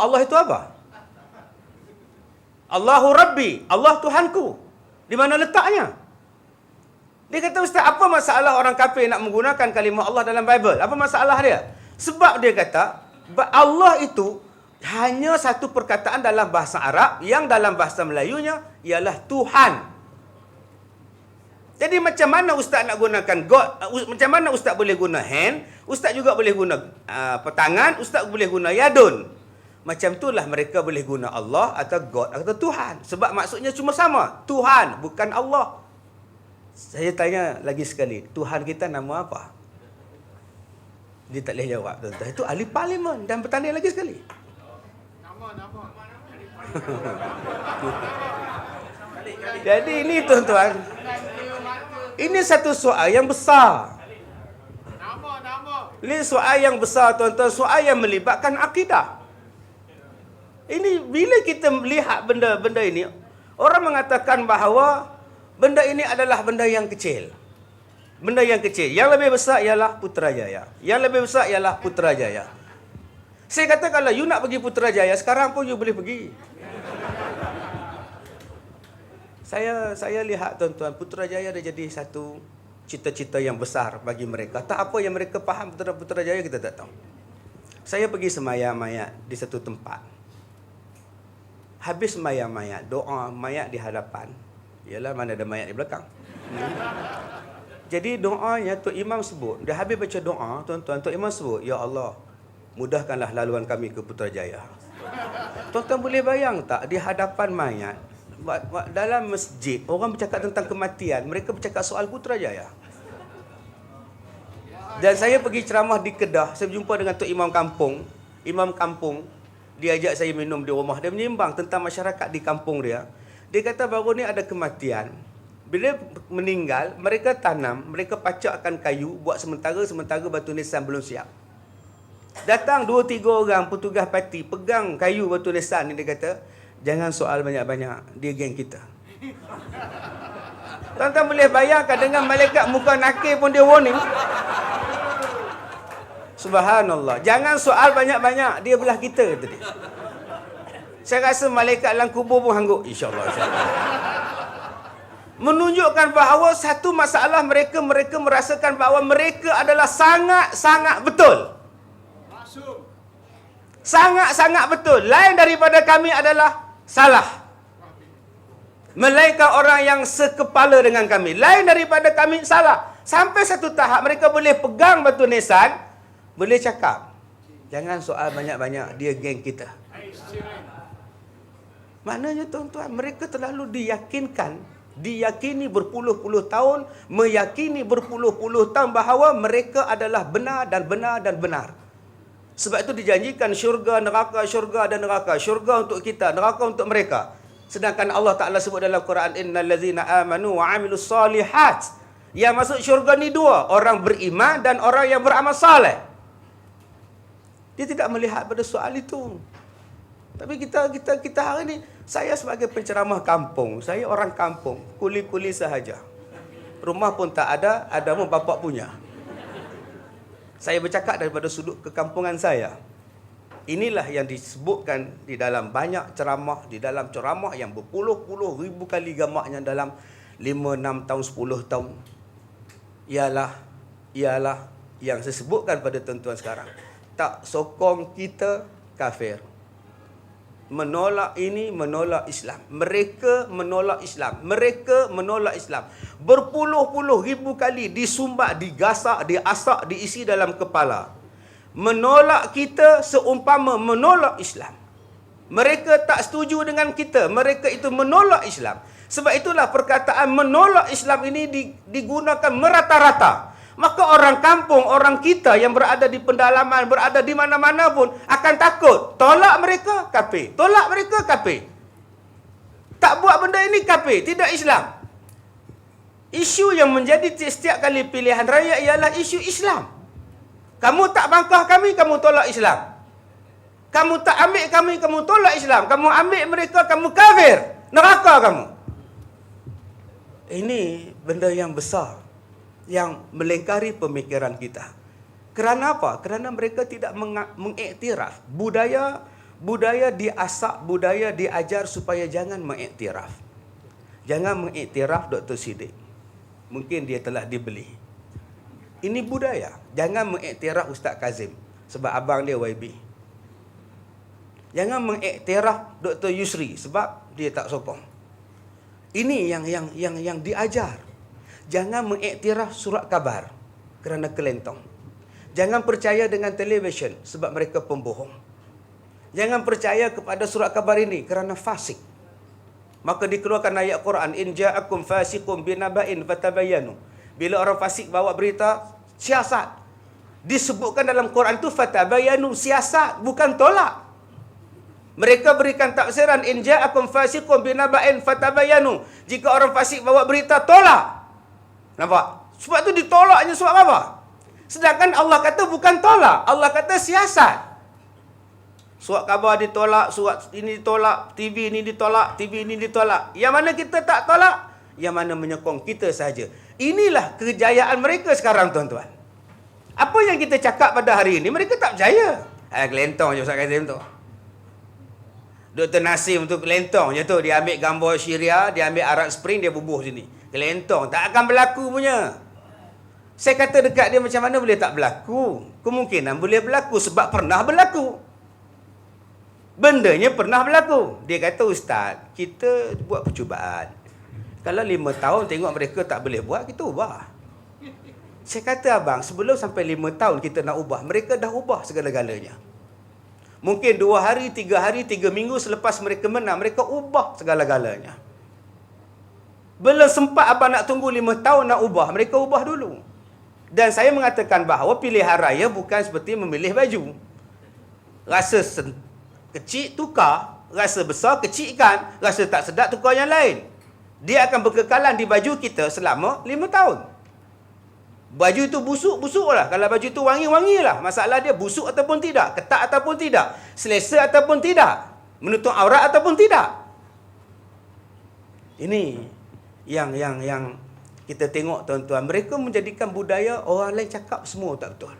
Allah itu apa? Allahu Rabbi, Allah Tuhanku. Di mana letaknya? Dia kata, Ustaz, apa masalah orang kafir nak menggunakan kalimah Allah dalam Bible? Apa masalah dia? Sebab dia kata, Allah itu hanya satu perkataan dalam bahasa Arab yang dalam bahasa Melayunya ialah Tuhan. Jadi macam mana ustaz nak gunakan God? Macam mana ustaz boleh guna hand? Ustaz juga boleh guna uh, petangan, ustaz boleh guna yadun. Macam itulah mereka boleh guna Allah atau God atau Tuhan. Sebab maksudnya cuma sama. Tuhan, bukan Allah. Saya tanya lagi sekali, Tuhan kita nama apa? Dia tak boleh jawab tuan-tuan. Itu ahli parlimen dan bertanya lagi sekali. Nama, nama. Jadi ini tuan-tuan. Ini satu soal yang besar. Ini soal yang besar tuan-tuan. Soal yang melibatkan akidah. Ini bila kita melihat benda-benda ini, orang mengatakan bahawa benda ini adalah benda yang kecil. Benda yang kecil. Yang lebih besar ialah Putrajaya. Yang lebih besar ialah Putrajaya. Saya kata kalau you nak pergi Putrajaya, sekarang pun you boleh pergi. Saya saya lihat tuan-tuan, Putrajaya dah jadi satu cita-cita yang besar bagi mereka. Tak apa yang mereka faham Putrajaya kita tak tahu. Saya pergi semayang mayat di satu tempat. Habis semayang mayat, doa mayat di hadapan. Ialah mana ada mayat di belakang. Hmm. Jadi doanya Tok Imam sebut, dia habis baca doa, tuan-tuan, Tok Imam sebut, Ya Allah, mudahkanlah laluan kami ke Putrajaya. Tuan-tuan boleh bayang tak, di hadapan mayat, dalam masjid, orang bercakap tentang kematian, mereka bercakap soal Putrajaya. Dan saya pergi ceramah di Kedah, saya berjumpa dengan Tok Imam Kampung, Imam Kampung, dia ajak saya minum di rumah, dia menyembang tentang masyarakat di kampung dia. Dia kata baru ni ada kematian, bila meninggal, mereka tanam, mereka pacakkan kayu buat sementara-sementara batu nisan belum siap. Datang dua tiga orang petugas parti pegang kayu batu nisan ni dia kata, jangan soal banyak-banyak, dia geng kita. Tuan-tuan boleh bayangkan dengan malaikat muka nakir pun dia warning. Subhanallah. Jangan soal banyak-banyak, dia belah kita kata dia. Saya rasa malaikat dalam kubur pun hangguk. InsyaAllah. InsyaAllah menunjukkan bahawa satu masalah mereka mereka merasakan bahawa mereka adalah sangat-sangat betul. Sangat-sangat betul. Lain daripada kami adalah salah. Melainkan orang yang sekepala dengan kami. Lain daripada kami salah. Sampai satu tahap mereka boleh pegang batu nisan, boleh cakap. Jangan soal banyak-banyak, dia geng kita. Maknanya tuan-tuan, mereka terlalu diyakinkan diyakini berpuluh-puluh tahun, meyakini berpuluh-puluh tahun bahawa mereka adalah benar dan benar dan benar. Sebab itu dijanjikan syurga, neraka, syurga dan neraka. Syurga untuk kita, neraka untuk mereka. Sedangkan Allah Ta'ala sebut dalam Quran, Innal lazina amanu wa amilus salihat. Yang masuk syurga ni dua, orang beriman dan orang yang beramal saleh. Dia tidak melihat pada soal itu. Tapi kita kita kita hari ni saya sebagai penceramah kampung, saya orang kampung, kuli-kuli sahaja. Rumah pun tak ada, ada pun bapak punya. Saya bercakap daripada sudut kekampungan saya. Inilah yang disebutkan di dalam banyak ceramah, di dalam ceramah yang berpuluh-puluh ribu kali gamaknya dalam 5, 6 tahun, 10 tahun. Ialah, ialah yang saya sebutkan pada tuan-tuan sekarang. Tak sokong kita kafir menolak ini menolak Islam. Mereka menolak Islam. Mereka menolak Islam. Berpuluh-puluh ribu kali disumbat, digasak, diasak, diisi dalam kepala. Menolak kita seumpama menolak Islam. Mereka tak setuju dengan kita. Mereka itu menolak Islam. Sebab itulah perkataan menolak Islam ini digunakan merata-rata maka orang kampung, orang kita yang berada di pendalaman, berada di mana-mana pun akan takut. Tolak mereka, kafir. Tolak mereka, kafir. Tak buat benda ini, kafir. Tidak Islam. Isu yang menjadi setiap kali pilihan raya ialah isu Islam. Kamu tak bangkah kami, kamu tolak Islam. Kamu tak ambil kami, kamu tolak Islam. Kamu ambil mereka, kamu kafir. Neraka kamu. Ini benda yang besar yang melengkari pemikiran kita. Kerana apa? Kerana mereka tidak mengiktiraf budaya Budaya diasak, budaya diajar supaya jangan mengiktiraf. Jangan mengiktiraf Dr. Siddiq. Mungkin dia telah dibeli. Ini budaya. Jangan mengiktiraf Ustaz Kazim. Sebab abang dia YB. Jangan mengiktiraf Dr. Yusri. Sebab dia tak sokong. Ini yang yang yang yang diajar. Jangan mengiktiraf surat kabar kerana kelentong. Jangan percaya dengan televisyen sebab mereka pembohong. Jangan percaya kepada surat kabar ini kerana fasik. Maka dikeluarkan ayat Quran in ja'akum fasiqun binaba'in fatabayyanu. Bila orang fasik bawa berita siasat disebutkan dalam Quran tu fatabayyanu siasat bukan tolak. Mereka berikan tafsiran in ja'akum fasiqun binaba'in fatabayyanu. Jika orang fasik bawa berita tolak. Nampak? Sebab tu ditolaknya surat apa? Sedangkan Allah kata bukan tolak. Allah kata siasat. Surat khabar ditolak, surat ini ditolak, TV ini ditolak, TV ini ditolak. Yang mana kita tak tolak? Yang mana menyokong kita saja. Inilah kejayaan mereka sekarang tuan-tuan. Apa yang kita cakap pada hari ini, mereka tak percaya. Eh, kelentong je Ustaz Kazim tu. Dr. Nasim tu kelentong je tu. Dia ambil gambar Syria, dia ambil Arab Spring, dia bubuh sini. Kelentong. Tak akan berlaku punya. Saya kata dekat dia macam mana boleh tak berlaku? Kemungkinan boleh berlaku sebab pernah berlaku. Bendanya pernah berlaku. Dia kata, Ustaz, kita buat percubaan. Kalau lima tahun tengok mereka tak boleh buat, kita ubah. Saya kata, abang, sebelum sampai lima tahun kita nak ubah, mereka dah ubah segala-galanya. Mungkin dua hari, tiga hari, tiga minggu selepas mereka menang, mereka ubah segala-galanya. Belum sempat abang nak tunggu lima tahun nak ubah, mereka ubah dulu. Dan saya mengatakan bahawa pilihan raya bukan seperti memilih baju. Rasa kecil, tukar. Rasa besar, kecilkan. Rasa tak sedap, tukar yang lain. Dia akan berkekalan di baju kita selama lima tahun. Baju itu busuk, busuk lah. Kalau baju itu wangi, wangi lah. Masalah dia busuk ataupun tidak. Ketat ataupun tidak. Selesa ataupun tidak. Menutup aurat ataupun tidak. Ini yang yang yang kita tengok tuan-tuan, mereka menjadikan budaya orang lain cakap semua tak betul.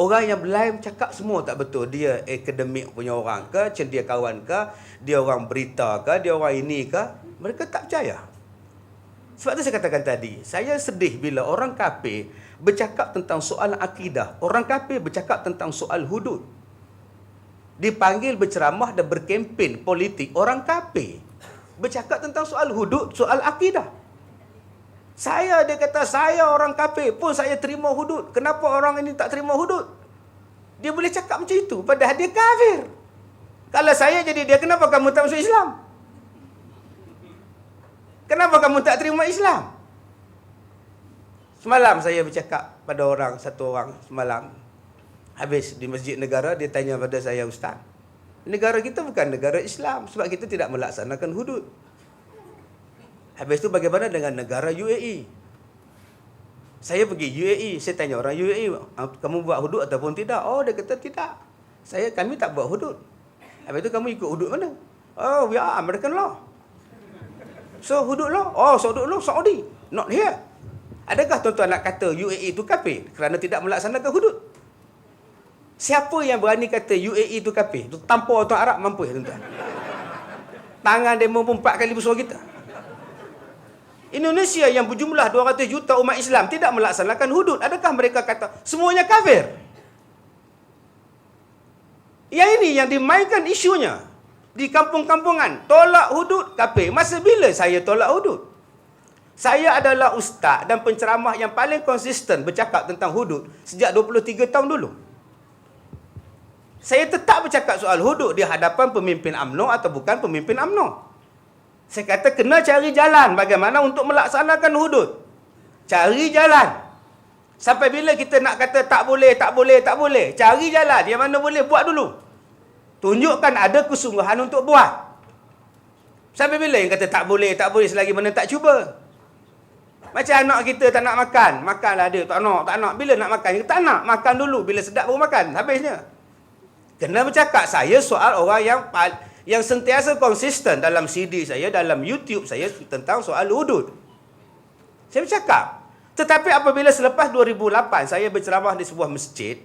Orang yang lain cakap semua tak betul. Dia akademik punya orang ke, cendekiawan ke, dia orang berita ke, dia orang ini ke. Mereka tak percaya. Sebab tu saya katakan tadi, saya sedih bila orang kafir bercakap tentang soal akidah. Orang kafir bercakap tentang soal hudud. Dipanggil berceramah dan berkempen politik orang kafir. Bercakap tentang soal hudud, soal akidah. Saya dia kata saya orang kafir pun saya terima hudud. Kenapa orang ini tak terima hudud? Dia boleh cakap macam itu padahal dia kafir. Kalau saya jadi dia kenapa kamu tak masuk Islam? Kenapa kamu tak terima Islam? Semalam saya bercakap pada orang satu orang semalam habis di masjid negara dia tanya pada saya ustaz. Negara kita bukan negara Islam sebab kita tidak melaksanakan hudud. Habis tu bagaimana dengan negara UAE? Saya pergi UAE, saya tanya orang UAE, ah, kamu buat hudud ataupun tidak? Oh, dia kata tidak. Saya kami tak buat hudud. Habis tu kamu ikut hudud mana? Oh, we are American law. So hudud law? Oh, so hudud law Saudi, not here. Adakah tuan-tuan nak kata UAE itu kafir kerana tidak melaksanakan hudud? Siapa yang berani kata UAE itu kafir? Tanpa orang Arab mampu ya tuan-tuan. Tangan dia mampu empat kali besar kita. Indonesia yang berjumlah 200 juta umat Islam tidak melaksanakan hudud. Adakah mereka kata semuanya kafir? Yang ini yang dimainkan isunya di kampung-kampungan. Tolak hudud kafir. Masa bila saya tolak hudud? Saya adalah ustaz dan penceramah yang paling konsisten bercakap tentang hudud sejak 23 tahun dulu. Saya tetap bercakap soal hudud di hadapan pemimpin AMNO atau bukan pemimpin AMNO. Saya kata kena cari jalan bagaimana untuk melaksanakan hudud. Cari jalan. Sampai bila kita nak kata tak boleh, tak boleh, tak boleh. Cari jalan. Yang mana boleh, buat dulu. Tunjukkan ada kesungguhan untuk buat. Sampai bila yang kata tak boleh, tak boleh selagi mana tak cuba. Macam anak kita tak nak makan. Makanlah dia. Tak nak, tak nak. Bila nak makan? Kita tak nak. Makan dulu. Bila sedap baru makan. Habisnya. Kena bercakap. Saya soal orang yang yang sentiasa konsisten dalam CD saya, dalam YouTube saya tentang soal hudud. Saya bercakap. Tetapi apabila selepas 2008 saya berceramah di sebuah masjid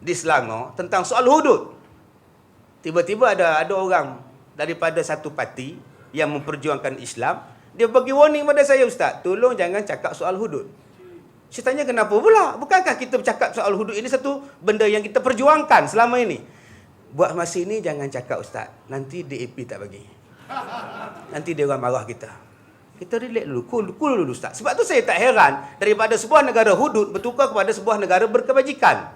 di Selangor tentang soal hudud. Tiba-tiba ada ada orang daripada satu parti yang memperjuangkan Islam, dia bagi warning pada saya ustaz, tolong jangan cakap soal hudud. Saya tanya kenapa pula? Bukankah kita bercakap soal hudud ini satu benda yang kita perjuangkan selama ini? Buat masa ini jangan cakap ustaz. Nanti DAP tak bagi. Nanti dia orang marah kita. Kita relax dulu. Cool, cool dulu ustaz. Sebab tu saya tak heran daripada sebuah negara hudud bertukar kepada sebuah negara berkebajikan.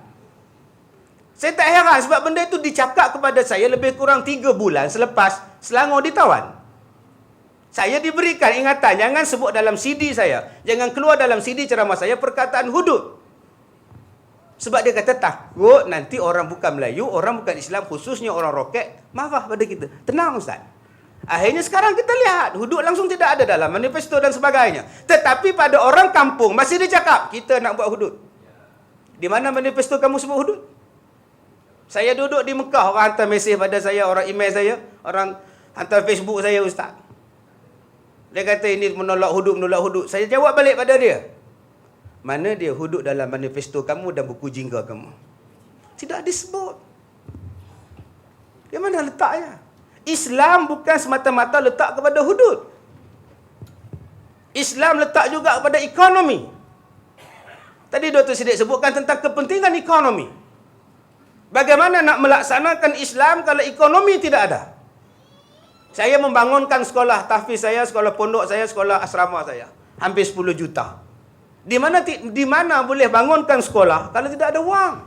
Saya tak heran sebab benda itu dicakap kepada saya lebih kurang 3 bulan selepas Selangor ditawan. Saya diberikan ingatan jangan sebut dalam CD saya. Jangan keluar dalam CD ceramah saya perkataan hudud. Sebab dia kata takut nanti orang bukan Melayu, orang bukan Islam, khususnya orang roket, marah pada kita. Tenang Ustaz. Akhirnya sekarang kita lihat, hudud langsung tidak ada dalam manifesto dan sebagainya. Tetapi pada orang kampung masih dia cakap, kita nak buat hudud. Di mana manifesto kamu sebut hudud? Saya duduk di Mekah, orang hantar mesej pada saya, orang email saya, orang hantar Facebook saya Ustaz. Dia kata ini menolak hudud, menolak hudud. Saya jawab balik pada dia. Mana dia hudud dalam manifesto kamu dan buku jingga kamu? Tidak disebut. Di mana letaknya? Islam bukan semata-mata letak kepada hudud. Islam letak juga kepada ekonomi. Tadi Dr. Siddiq sebutkan tentang kepentingan ekonomi. Bagaimana nak melaksanakan Islam kalau ekonomi tidak ada? Saya membangunkan sekolah tahfiz saya, sekolah pondok saya, sekolah asrama saya. Hampir 10 juta. Di mana di mana boleh bangunkan sekolah kalau tidak ada wang?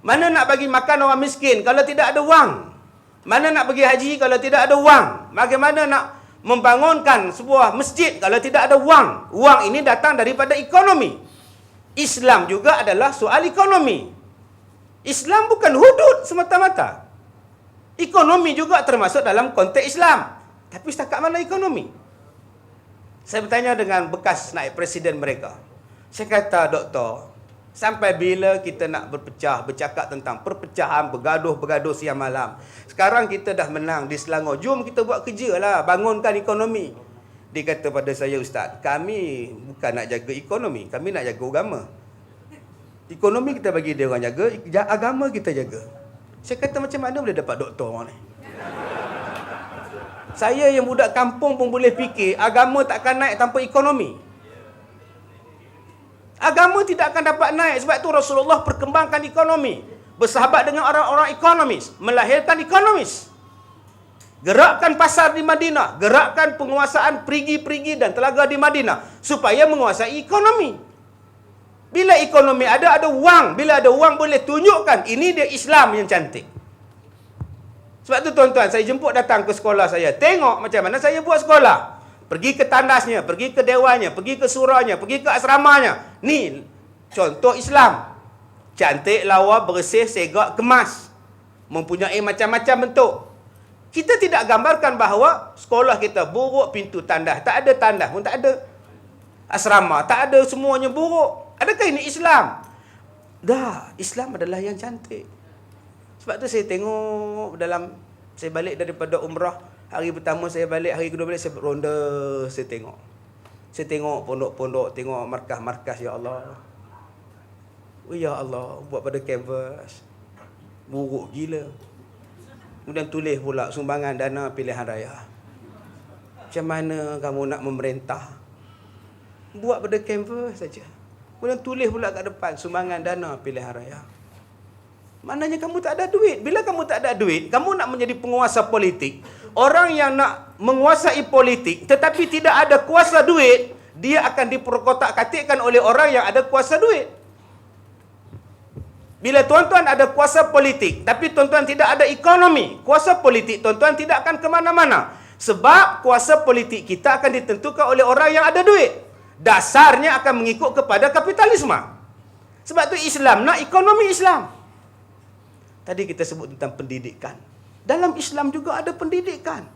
Mana nak bagi makan orang miskin kalau tidak ada wang? Mana nak pergi haji kalau tidak ada wang? Bagaimana nak membangunkan sebuah masjid kalau tidak ada wang? Wang ini datang daripada ekonomi. Islam juga adalah soal ekonomi. Islam bukan hudud semata-mata. Ekonomi juga termasuk dalam konteks Islam. Tapi setakat mana ekonomi? Saya bertanya dengan bekas naik presiden mereka. Saya kata, doktor, sampai bila kita nak berpecah, bercakap tentang perpecahan, bergaduh-bergaduh siang malam. Sekarang kita dah menang di Selangor. Jom kita buat kerja lah, bangunkan ekonomi. Dia kata pada saya, Ustaz, kami bukan nak jaga ekonomi, kami nak jaga agama. Ekonomi kita bagi dia orang jaga, agama kita jaga. Saya kata macam mana boleh dapat doktor ni? Saya yang budak kampung pun boleh fikir agama takkan naik tanpa ekonomi. Agama tidak akan dapat naik sebab itu Rasulullah perkembangkan ekonomi. Bersahabat dengan orang-orang ekonomis, melahirkan ekonomis. Gerakkan pasar di Madinah, gerakkan penguasaan perigi-perigi dan telaga di Madinah supaya menguasai ekonomi. Bila ekonomi ada, ada wang. Bila ada wang boleh tunjukkan. Ini dia Islam yang cantik. Sebab tu tuan-tuan, saya jemput datang ke sekolah saya. Tengok macam mana saya buat sekolah. Pergi ke tandasnya, pergi ke dewannya, pergi ke surahnya, pergi ke asramanya. Ni contoh Islam. Cantik, lawa, bersih, segak, kemas. Mempunyai macam-macam bentuk. Kita tidak gambarkan bahawa sekolah kita buruk pintu tandas. Tak ada tandas pun tak ada. Asrama tak ada semuanya buruk. Adakah ini Islam? Dah, Islam adalah yang cantik. Sebab tu saya tengok dalam saya balik daripada umrah, hari pertama saya balik, hari kedua balik saya ronda, saya tengok. Saya tengok pondok-pondok, tengok markas-markas ya Allah. Oh ya Allah, buat pada canvas. Buruk gila. Kemudian tulis pula sumbangan dana pilihan raya. Macam mana kamu nak memerintah? Buat pada canvas saja. Kemudian tulis pula kat depan sumbangan dana pilihan raya. Maknanya kamu tak ada duit. Bila kamu tak ada duit, kamu nak menjadi penguasa politik. Orang yang nak menguasai politik tetapi tidak ada kuasa duit, dia akan diperkotak-katikkan oleh orang yang ada kuasa duit. Bila tuan-tuan ada kuasa politik, tapi tuan-tuan tidak ada ekonomi, kuasa politik tuan-tuan tidak akan ke mana-mana. Sebab kuasa politik kita akan ditentukan oleh orang yang ada duit dasarnya akan mengikut kepada kapitalisme. Sebab tu Islam nak ekonomi Islam. Tadi kita sebut tentang pendidikan. Dalam Islam juga ada pendidikan.